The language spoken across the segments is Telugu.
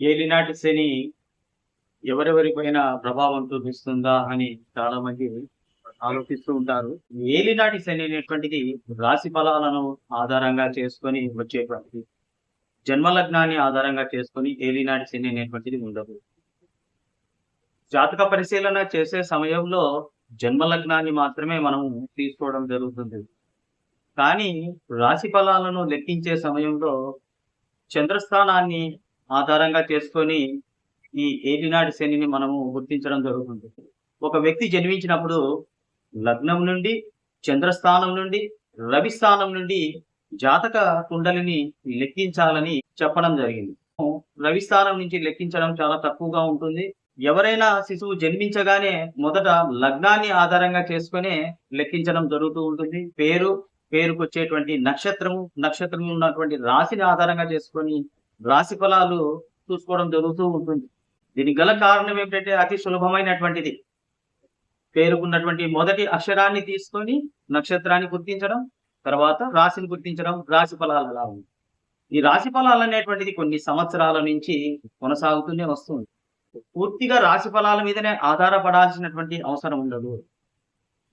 ఏలినాటి శని ఎవరెవరిపైన ప్రభావం చూపిస్తుందా అని చాలా మంది ఆలోచిస్తూ ఉంటారు. ఏలినాటి శని అనేటువంటిది రాశి ఫలాలను ఆధారంగా చేసుకొని వచ్చేటువంటిది జన్మలగ్నాన్ని ఆధారంగా చేసుకొని ఏలినాటి శని అనేటువంటిది ఉండదు. జాతక పరిశీలన చేసే సమయంలో జన్మలగ్నాన్ని మాత్రమే మనం తీసుకోవడం జరుగుతుంది. కానీ రాశి ఫలాలను లెక్కించే సమయంలో చంద్రస్థానాన్ని ఆధారంగా చేసుకొని ఈ ఏలినాటి శనిని మనము గుర్తించడం జరుగుతుంది. ఒక వ్యక్తి జన్మించినప్పుడు లగ్నం నుండి చంద్రస్థానం నుండి రవి స్థానం నుండి జాతక కుండలిని లెక్కించాలని చెప్పడం జరిగింది. రవి స్థానం నుంచి లెక్కించడం చాలా తక్కువగా ఉంటుంది. ఎవరైనా శిశువు జన్మించగానే మొదట లగ్నాన్ని ఆధారంగా చేసుకునే లెక్కించడం జరుగుతూ ఉంటుంది. పేరు పేరుకు వచ్చేటువంటి నక్షత్రము నక్షత్రం ఉన్నటువంటి రాశిని ఆధారంగా చేసుకొని రాశి ఫలాలు చూసుకోవడం జరుగుతూ ఉంటుంది. దీనికి గల కారణం ఏమిటంటే అతి సులభమైనటువంటిది. పేరుకున్నటువంటి మొదటి అక్షరాన్ని తీసుకొని నక్షత్రాన్ని గుర్తించడం తర్వాత రాశిని గుర్తించడం రాశి ఫలాలు అలా ఉంది. ఈ రాశి ఫలాలు అనేటువంటిది కొన్ని సంవత్సరాల నుంచి కొనసాగుతూనే వస్తుంది. పూర్తిగా రాశి ఫలాల మీదనే ఆధారపడాల్సినటువంటి అవసరం ఉండదు.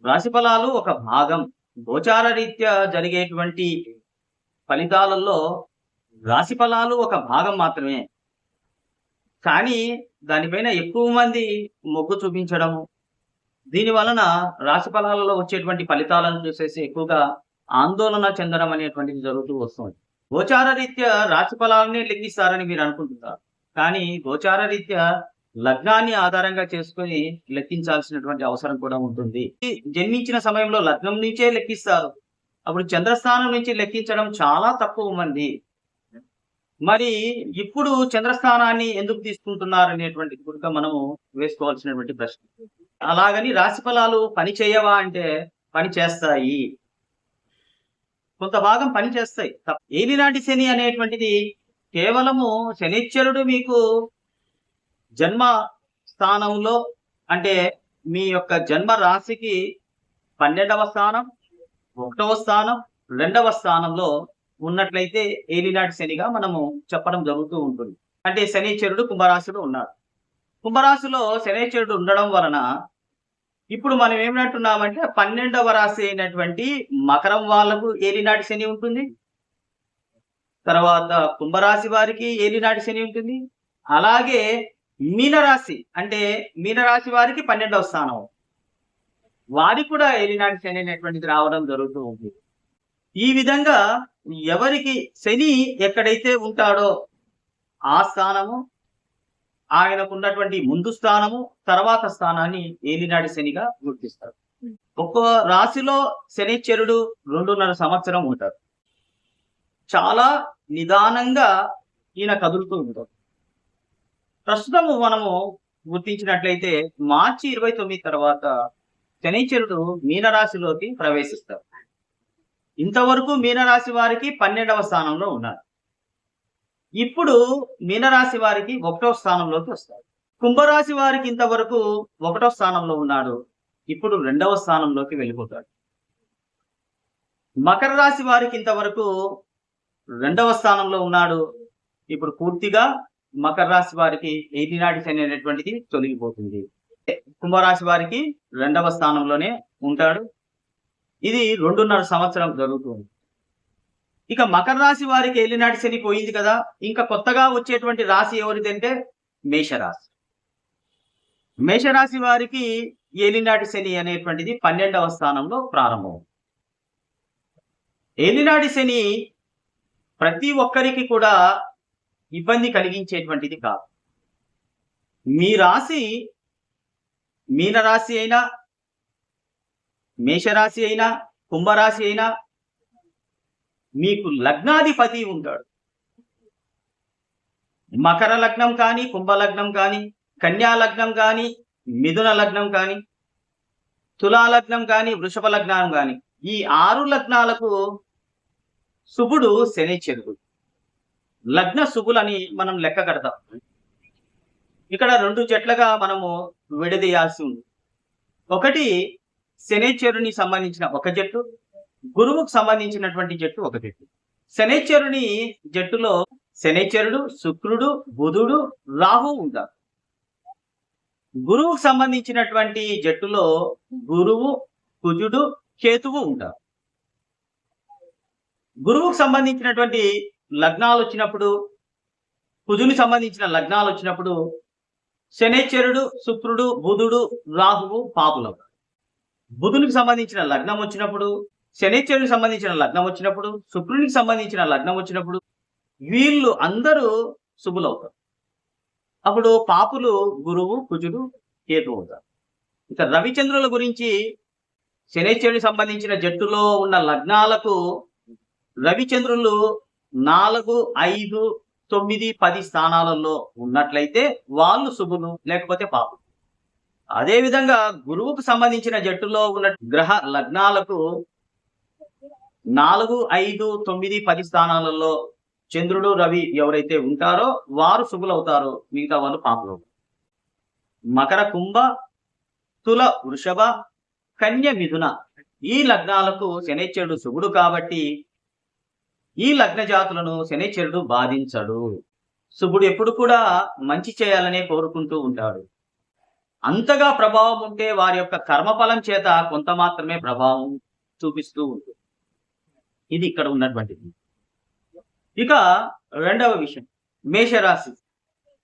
రాశి ఫలాలు ఒక భాగం. గోచార రీత్యా జరిగేటువంటి ఫలితాలలో రాశి ఫలాలు ఒక భాగం మాత్రమే. కానీ దానిపైన ఎక్కువ మంది మొగ్గు చూపించడము దీని వలన రాశి ఫలాలలో వచ్చేటువంటి ఫలితాలను చూసేసి ఎక్కువగా ఆందోళన చెందడం అనేటువంటిది జరుగుతూ వస్తుంది. గోచార రీత్యా రాశి ఫలాలని లెక్కిస్తారని మీరు అనుకుంటున్నారు. కానీ గోచార రీత్యా లగ్నాన్ని ఆధారంగా చేసుకొని లెక్కించాల్సినటువంటి అవసరం కూడా ఉంటుంది. జన్మించిన సమయంలో లగ్నం నుంచే లెక్కిస్తారు. అప్పుడు చంద్రస్థానం నుంచి లెక్కించడం చాలా తక్కువ మంది. మరి ఇప్పుడు చంద్రస్థానాన్ని ఎందుకు తీసుకుంటున్నారు అనేటువంటి కూడా మనము వేసుకోవాల్సినటువంటి ప్రశ్న. అలాగని రాశి ఫలాలు పని చేయవా అంటే పని చేస్తాయి. కొంత భాగం పని చేస్తాయి. ఏలినాటి శని అనేటువంటిది కేవలము శనిశ్చరుడు మీకు జన్మ స్థానంలో అంటే మీ యొక్క జన్మ రాశికి పన్నెండవ స్థానం ఒకటవ స్థానం రెండవ స్థానంలో ఉన్నట్లయితే ఏలినాటి శనిగా మనము చెప్పడం జరుగుతూ ఉంటుంది. అంటే శనిశ్చరుడు కుంభరాశిలో ఉన్నాడు. కుంభరాశిలో శనిశ్చరుడు ఉండడం వలన ఇప్పుడు మనం ఏమంటున్నామంటే పన్నెండవ రాశి అయినటువంటి మకరం వాళ్ళకు ఏలినాటి శని ఉంటుంది. తర్వాత కుంభరాశి వారికి ఏలినాటి శని ఉంటుంది. అలాగే మీనరాశి అంటే మీనరాశి వారికి పన్నెండవ స్థానం. వారికి కూడా ఏలినాటి శని అనేటువంటిది రావడం జరుగుతూ ఉంటుంది. ఈ విధంగా ఎవరికి శని ఎక్కడైతే ఉంటాడో ఆ స్థానము ఆయనకు ఉన్నటువంటి ముందు స్థానము తర్వాత స్థానాన్ని ఏలినాడి శనిగా గుర్తిస్తారు. ఒక్కో రాశిలో శనిచరుడు రెండున్నర సంవత్సరం ఉంటారు. చాలా నిదానంగా ఈయన కదులుతూ ఉంటారు ప్రస్తుతము మనము గుర్తించినట్లయితే మార్చి ఇరవై తొమ్మిది తర్వాత శనిశ్చరుడు మీనరాశిలోకి ప్రవేశిస్తారు. ఇంతవరకు మీనరాశి వారికి పన్నెండవ స్థానంలో ఉన్నారు. ఇప్పుడు మీనరాశి వారికి ఒకటో స్థానంలోకి వస్తారు. కుంభరాశి వారికి ఇంతవరకు ఒకటో స్థానంలో ఉన్నాడు. ఇప్పుడు రెండవ స్థానంలోకి వెళ్ళిపోతాడు. మకర రాశి వారికి ఇంతవరకు రెండవ స్థానంలో ఉన్నాడు. ఇప్పుడు పూర్తిగా మకర రాశి వారికి ఏటినాటి శని అనేటువంటిది తొలగిపోతుంది. కుంభరాశి వారికి రెండవ స్థానంలోనే ఉంటాడు. ఇది రెండున్నర సంవత్సరం జరుగుతుంది. ఇక మకర రాశి వారికి ఏలినాటి శని పోయింది కదా ఇంకా కొత్తగా వచ్చేటువంటి రాశి ఎవరిదంటే మేషరాశి. మేషరాశి వారికి ఏలినాటి శని అనేటువంటిది పన్నెండవ స్థానంలో ప్రారంభం. ఏలినాటి శని ప్రతి ఒక్కరికి కూడా ఇబ్బంది కలిగించేటువంటిది కాదు. మీ రాశి మీన రాశి అయినా మేషరాశి అయినా కుంభరాశి అయినా మీకు లగ్నాధిపతి ఉంటాడు. మకర లగ్నం కానీ కుంభ లగ్నం కానీ కన్యా లగ్నం కానీ మిథున లగ్నం కానీ తులా లగ్నం కానీ వృషభ లగ్నం కానీ ఈ ఆరు లగ్నాలకు శుభుడు శనిచరుడు లగ్న శుభులని మనం లెక్క కడతాం. ఇక్కడ రెండు చెట్లుగా మనము విడదీయాల్సి ఉంది. ఒకటి శనేశ్వరుని సంబంధించిన ఒక జట్టు గురువుకు సంబంధించినటువంటి జట్టు ఒక జట్టు. శనిచరుని జట్టులో శనిచరుడు శుక్రుడు బుధుడు రాహు ఉంటారు. గురువుకు సంబంధించినటువంటి జట్టులో గురువు కుజుడు కేతువు ఉంటారు. గురువుకు సంబంధించినటువంటి లగ్నాలు వచ్చినప్పుడు కుజుని సంబంధించిన లగ్నాలు వచ్చినప్పుడు శనేశ్వరుడు శుక్రుడు బుధుడు రాహువు పాపులు బుధునికి సంబంధించిన లగ్నం వచ్చినప్పుడు శనేశ్వరునికి సంబంధించిన లగ్నం వచ్చినప్పుడు శుక్రునికి సంబంధించిన లగ్నం వచ్చినప్పుడు వీళ్ళు అందరూ శుభులవుతారు. అప్పుడు పాపులు గురువు కుజుడు కేతు అవుతారు. ఇక రవిచంద్రుల గురించి శనేశ్వరునికి సంబంధించిన జట్టులో ఉన్న లగ్నాలకు రవిచంద్రులు నాలుగు ఐదు తొమ్మిది పది స్థానాలలో ఉన్నట్లయితే వాళ్ళు శుభులు లేకపోతే పాపులు. అదేవిధంగా గురువుకు సంబంధించిన జట్టులో ఉన్న గ్రహ లగ్నాలకు నాలుగు ఐదు తొమ్మిది పది స్థానాలలో చంద్రుడు రవి ఎవరైతే ఉంటారో వారు శుభులవుతారు. మిగతా వాళ్ళు పాపలు మకర కుంభ తుల వృషభ కన్య మిథున ఈ లగ్నాలకు శనిచరుడు శుభుడు కాబట్టి ఈ లగ్న జాతులను శనిచరుడు బాధించడు. శుభుడు ఎప్పుడు కూడా మంచి చేయాలనే కోరుకుంటూ ఉంటాడు. అంతగా ప్రభావం ఉంటే వారి యొక్క కర్మఫలం చేత కొంత మాత్రమే ప్రభావం చూపిస్తూ ఉంటుంది. ఇది ఇక్కడ ఉన్నటువంటిది. ఇక రెండవ విషయం మేషరాశి.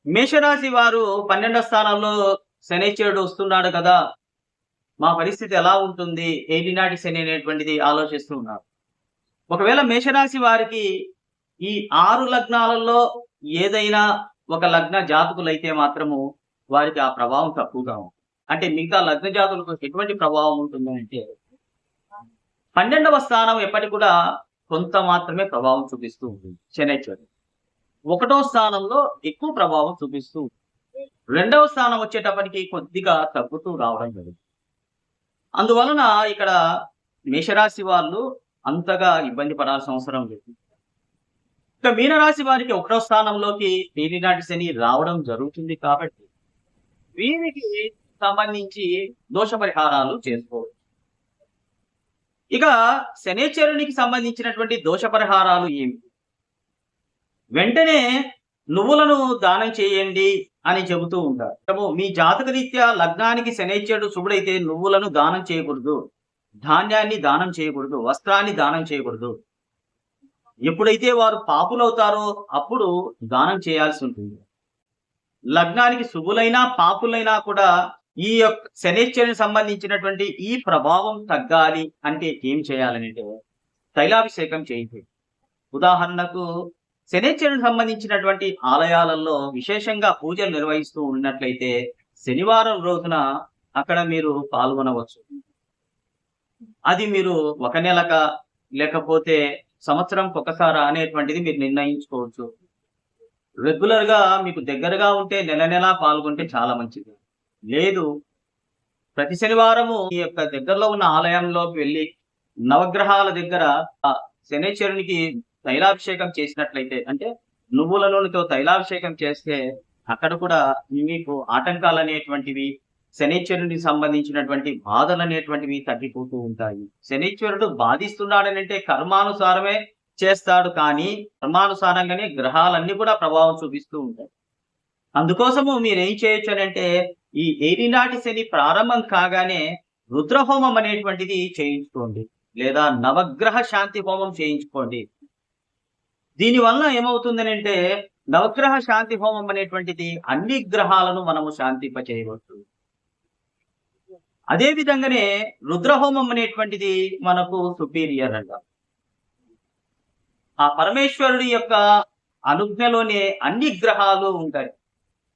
మేషరాశి వారు పన్నెండవ స్థానంలో శనిశ్చరుడు వస్తున్నాడు కదా. మా పరిస్థితి ఎలా ఉంటుంది? ఏలినాటి శని అనేటువంటిది ఆలోచిస్తూ ఉన్నారు. ఒకవేళ మేషరాశి వారికి ఈ ఆరు లగ్నాలలో ఏదైనా ఒక లగ్న జాతకులైతే మాత్రము వారికి ఆ ప్రభావం తక్కువగా ఉంటుంది. అంటే మిగతా లగ్న జాతులకు ఎటువంటి ప్రభావం ఉంటుంది అంటే పన్నెండవ స్థానం ఎప్పటికి కూడా కొంత మాత్రమే ప్రభావం చూపిస్తూ ఉంటుంది. శనేశ్వరి ఒకటో స్థానంలో ఎక్కువ ప్రభావం చూపిస్తూ రెండవ స్థానం వచ్చేటప్పటికి కొద్దిగా తగ్గుతూ రావడం జరుగుతుంది. అందువలన ఇక్కడ మేషరాశి వాళ్ళు అంతగా ఇబ్బంది పడాల్సిన అవసరం లేదు. ఇక మీనరాశి వారికి ఒకటో స్థానంలోకి నీలినాటి శని రావడం జరుగుతుంది కాబట్టి వీరికి సంబంధించి దోష పరిహారాలు చేసుకోవచ్చు. ఇక శనేశ్వరునికి సంబంధించినటువంటి దోష పరిహారాలు ఏమిటి వెంటనే నువ్వులను దానం చేయండి అని చెబుతూ ఉంటారు. మీ జాతక రీత్యా లగ్నానికి శనేశ్వరుడు శుభుడైతే నువ్వులను దానం చేయకూడదు. ధాన్యాన్ని దానం చేయకూడదు. వస్త్రాన్ని దానం చేయకూడదు. ఎప్పుడైతే వారు పాపులవుతారో అప్పుడు దానం చేయాల్సి ఉంటుంది. లగ్నానికి శుభులైనా పాపులైనా కూడా ఈ యొక్క శనేశ్వరుని సంబంధించినటువంటి ఈ ప్రభావం తగ్గాలి అంటే ఏం చేయాలంటే తైలాభిషేకం చేయండి. ఉదాహరణకు శనేశ్వరునికి సంబంధించినటువంటి ఆలయాలలో విశేషంగా పూజలు నిర్వహిస్తూ ఉన్నట్లయితే శనివారం రోజున అక్కడ మీరు పాల్గొనవచ్చు. అది మీరు ఒక నెలక లేకపోతే సంవత్సరం ఒకసారా అనేటువంటిది మీరు నిర్ణయించుకోవచ్చు. రెగ్యులర్గా మీకు దగ్గరగా ఉంటే నెల నెలా పాల్గొంటే చాలా మంచిది. లేదు ప్రతి శనివారము ఈ యొక్క దగ్గరలో ఉన్న ఆలయంలోకి వెళ్ళి నవగ్రహాల దగ్గర ఆ శనేశ్వరునికి తైలాభిషేకం చేసినట్లయితే అంటే నువ్వుల నూనెతో తైలాభిషేకం చేస్తే అక్కడ కూడా మీకు ఆటంకాలు అనేటువంటివి శనేశ్వరునికి సంబంధించినటువంటి బాధలు అనేటువంటివి తగ్గిపోతూ ఉంటాయి. శనేశ్వరుడు బాధిస్తున్నాడనంటే కర్మానుసారమే చేస్తాడు కానీ క్రమానుసారంగానే గ్రహాలన్నీ కూడా ప్రభావం చూపిస్తూ ఉంటాయి. అందుకోసము మీరు ఏం చేయొచ్చు అని అంటే ఈ ఏలినాటి శని ప్రారంభం కాగానే రుద్రహోమం అనేటువంటిది చేయించుకోండి. లేదా నవగ్రహ శాంతి హోమం చేయించుకోండి. దీనివల్ల ఏమవుతుందని అంటే నవగ్రహ శాంతి హోమం అనేటువంటిది అన్ని గ్రహాలను మనము శాంతింప చేయవచ్చు అదే విధంగానే రుద్రహోమం అనేటువంటిది మనకు సుపీరియర్ అంట. ఆ పరమేశ్వరుడి యొక్క అనుజ్ఞలోనే అన్ని గ్రహాలు ఉంటాయి.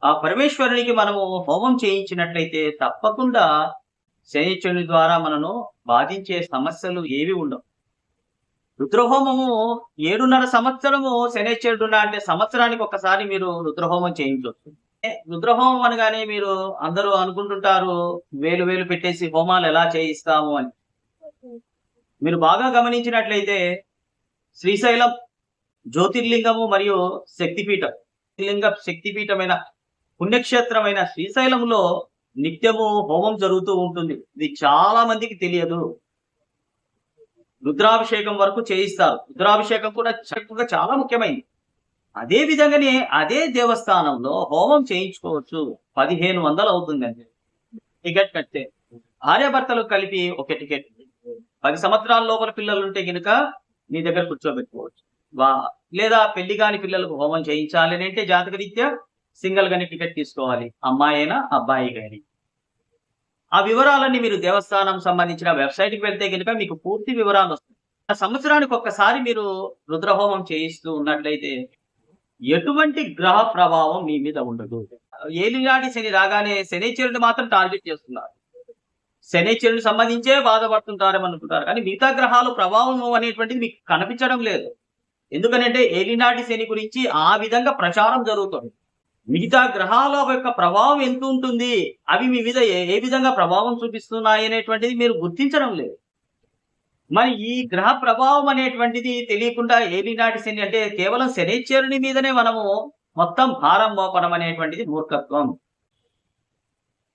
ఆ పరమేశ్వరునికి మనము హోమం చేయించినట్లయితే తప్పకుండా శనిశ్వరుని ద్వారా మనను బాధించే సమస్యలు ఏవి ఉండవు. రుద్రహోమము ఏడున్నర సంవత్సరము శనిచరుడు అంటే సంవత్సరానికి ఒకసారి మీరు రుద్రహోమం చేయించవచ్చు. రుద్రహోమం అనగానే మీరు అందరూ అనుకుంటుంటారు వేలు వేలు పెట్టేసి హోమాలు ఎలా చేయిస్తాము అని. మీరు బాగా గమనించినట్లయితే శ్రీశైలం జ్యోతిర్లింగము మరియు శక్తిపీఠం. లింగ శక్తిపీఠమైన పుణ్యక్షేత్రమైన శ్రీశైలంలో నిత్యము హోమం జరుగుతూ ఉంటుంది. ఇది చాలా మందికి తెలియదు. రుద్రాభిషేకం వరకు చేయిస్తారు. రుద్రాభిషేకం కూడా చక్కగా చాలా ముఖ్యమైనది అదే విధంగానే అదే దేవస్థానంలో హోమం చేయించుకోవచ్చు. పదిహేను వందలు అవుతుందండి. టికెట్ కట్టే భార్యాభర్తలు కలిపి ఒక టికెట్. పది సంవత్సరాల లోపల పిల్లలు ఉంటే గనుక నీ దగ్గర కూర్చోబెట్టుకోవచ్చు. వా లేదా పెళ్ళి కాని పిల్లలకు హోమం చేయించాలి అని అంటే జాతక రీత్యా సింగిల్ గాని టికెట్ తీసుకోవాలి. అమ్మాయి అయినా అబ్బాయి గాని. ఆ వివరాలన్నీ మీరు దేవస్థానం సంబంధించిన వెబ్సైట్కి వెళ్తే కనుక మీకు పూర్తి వివరాలు వస్తాయి. ఆ సంవత్సరానికి ఒక్కసారి మీరు రుద్రహోమం చేయిస్తూ ఉన్నట్లయితే ఎటువంటి గ్రహ ప్రభావం మీ మీద ఉండదు. ఏలినాటి శని రాగానే శనిచరుడు మాత్రం టార్గెట్ చేస్తున్నారు. శనిచరుడు సంబంధించే బాధపడుతుంటారని అనుకుంటారు. కానీ మిగతా గ్రహాలు ప్రభావం అనేటువంటిది మీకు కనిపించడం లేదు. ఎందుకనంటే ఏలినాటి శని గురించి ఆ విధంగా ప్రచారం జరుగుతుంది. మిగతా గ్రహాల యొక్క ప్రభావం ఎంత ఉంటుంది? అవి మీ మీద ఏ ఏ విధంగా ప్రభావం చూపిస్తున్నాయి అనేటువంటిది మీరు గుర్తించడం లేదు. మరి ఈ గ్రహ ప్రభావం అనేటువంటిది తెలియకుండా ఏలినాటి శని అంటే కేవలం శనిశ్చరుని మీదనే మనము మొత్తం భారం మోపడం అనేటువంటిది మూర్ఖత్వం.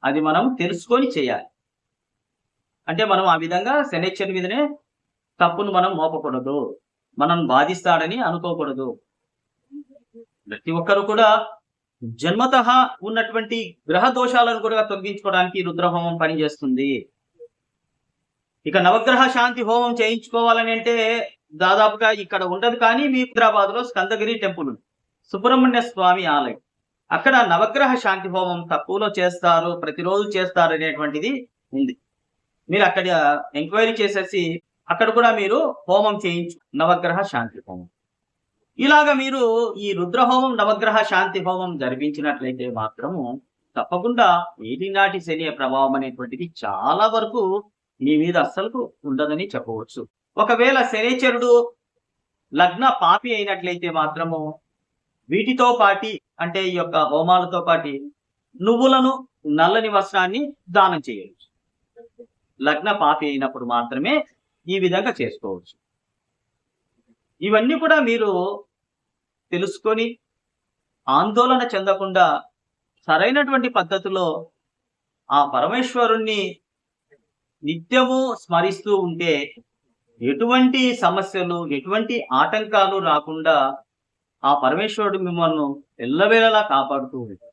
అది మనం తెలుసుకొని చేయాలి. అంటే మనం ఆ విధంగా శనిశ్చరుని మీదనే తప్పును మనం మోపకూడదు. మనం బాధిస్తాడని అనుకోకూడదు. ప్రతి ఒక్కరు కూడా జన్మత ఉన్నటువంటి గ్రహ దోషాలను కూడా తొలగించుకోవడానికి రుద్రహోమం పనిచేస్తుంది. ఇక నవగ్రహ శాంతి హోమం చేయించుకోవాలని అంటే దాదాపుగా ఇక్కడ ఉండదు కానీ మీ హైదరాబాద్లో స్కందగిరి టెంపుల్ సుబ్రహ్మణ్య స్వామి ఆలయం. అక్కడ నవగ్రహ శాంతి హోమం తక్కువలో చేస్తారు ప్రతిరోజు చేస్తారు అనేటువంటిది ఉంది. మీరు అక్కడ ఎంక్వైరీ చేసేసి అక్కడ కూడా మీరు హోమం చేయించు నవగ్రహ శాంతి హోమం. ఇలాగ మీరు ఈ రుద్రహోమం నవగ్రహ శాంతి హోమం జరిపించినట్లయితే మాత్రము తప్పకుండా ఏలినాటి శని ప్రభావం అనేటువంటిది చాలా వరకు మీ మీద అస్సలు ఉండదని చెప్పవచ్చు. ఒకవేళ శనిచరుడు లగ్న పాపి అయినట్లయితే మాత్రము వీటితో పాటి అంటే ఈ యొక్క హోమాలతో పాటి నువ్వులను నల్లని వస్త్రాన్ని దానం చేయవచ్చు లగ్న పాపి అయినప్పుడు మాత్రమే ఈ విధంగా చేసుకోవచ్చు. ఇవన్నీ కూడా మీరు తెలుసుకొని ఆందోళన చెందకుండా సరైనటువంటి పద్ధతిలో ఆ పరమేశ్వరుణ్ణి నిత్యము స్మరిస్తూ ఉంటే ఎటువంటి సమస్యలు ఎటువంటి ఆటంకాలు రాకుండా ఆ పరమేశ్వరుడు మిమ్మల్ని ఎల్లవేళలా కాపాడుతూ ఉంటాడు.